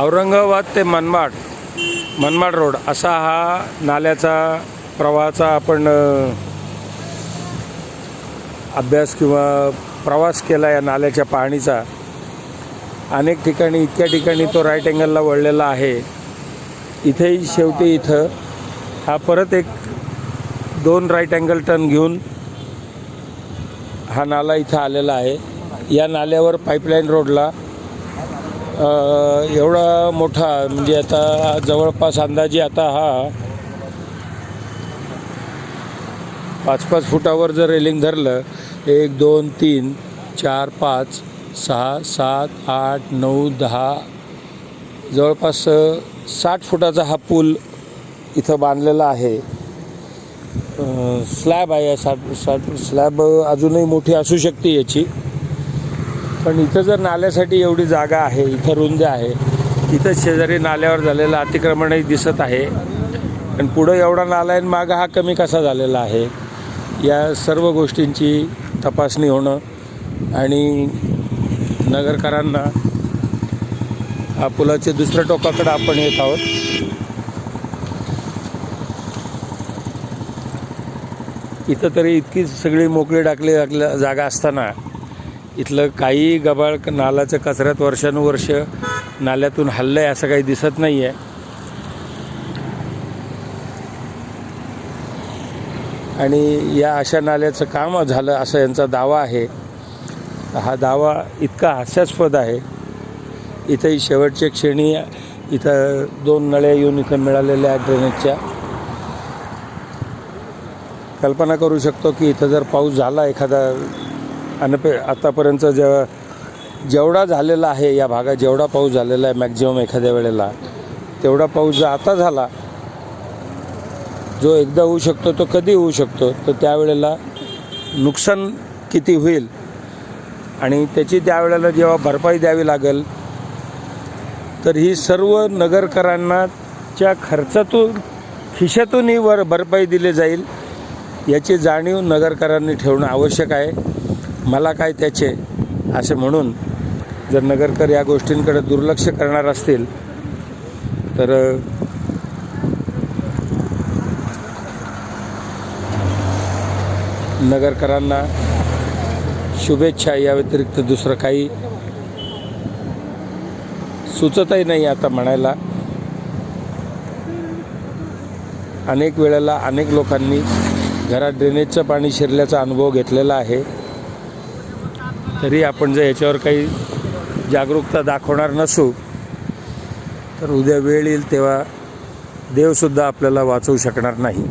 औरंगाबाद ते मनमाड मनमाड रोड असा हा नाल्याचा प्रवाहाचा आपण अभ्यास किंवा प्रवास केला या नाल्याच्या पाहणीचा. अनेक ठिकाणी इतक्या ठिकाणी तो राईट अँगलला वळलेला आहे. इथेही शेवटी इथं हा परत एक दोन राईट अँगल टर्न घेऊन हा नाला इथं आलेला आहे. या नाल्यावर पाईपलाईन रोडला एवढा मोठा म्हणजे आता जवळपास अंदाजे आता हा पाच पाच फुटावर जर रेलिंग धरलं एक दोन तीन चार पाच सहा सात आठ नऊ दहा जवळपास साठ फुटाचा हा पूल इथं बांधलेला आहे. स्लॅब आहे साठ साठ स्लॅब अजूनही मोठी असू शकते याची. पण इथं जर नाल्यासाठी एवढी जागा आहे इथं रुंद आहे इथं शेजारी नाल्यावर झालेलं अतिक्रमणही दिसत आहे. आणि पुढं एवढा नाला आहे आणि मागं हा कमी कसा झालेला आहे या सर्व गोष्टींची तपासणी होणं आणि नगरकरांना हा पुलाच्या दुसऱ्या टोकाकडे आपण येत आहोत. इथं तरी इतकी सगळी मोकळी टाकली टाकल्या जागा असताना इथलं काही गबाळ नालाचं कचऱ्यात वर्षानुवर्ष नाल्यातून हल्लं आहे असं काही दिसत नाही आहे आणि या अशा नाल्याचं काम झालं असं यांचा दावा आहे. हा दावा इतका हास्यास्पद आहे. इथंही शेवटच्या क्षणी इथं दोन नळ्या येऊन इथं मिळालेल्या आहेत ड्रेनेजच्या. कल्पना करू शकतो की इथं जर पाऊस झाला एखादा अनपे आतापर्यंत जे जेवढा झालेला आहे या भागात जेवढा पाऊस झालेला आहे मॅक्झिमम एखाद्या वेळेला तेवढा पाऊस जर आता झाला जो एकदा होऊ शकतो तो कधी होऊ शकतो तर त्यावेळेला नुकसान किती होईल? आणि त्याची त्यावेळेला जेव्हा भरपाई द्यावी लागेल तर ही सर्व नगरकरांनाच्या खर्चातून खिशातूनही वर भरपाई दिली जाईल याची जाणीव नगरकरांनी ठेवणं आवश्यक आहे. मला काय त्याचे? असे म्हणून जर नगरकर या गोष्टींकडे दुर्लक्ष करणार असतील तर नगरकरांना शुभेच्छा या व्यतिरिक्त दुसरं काही सुचतही नाही आता म्हणायला. अनेक वेळेला अनेक लोकांनी घरात ड्रेनेजचं पाणी शिरल्याचा अनुभव घेतलेला आहे. तरी आपण जर याच्यावर काही जागरूकता दाखवणार नसू तर उद्या वेळ येईल तेव्हा देवसुद्धा आपल्याला वाचवू शकणार नाही.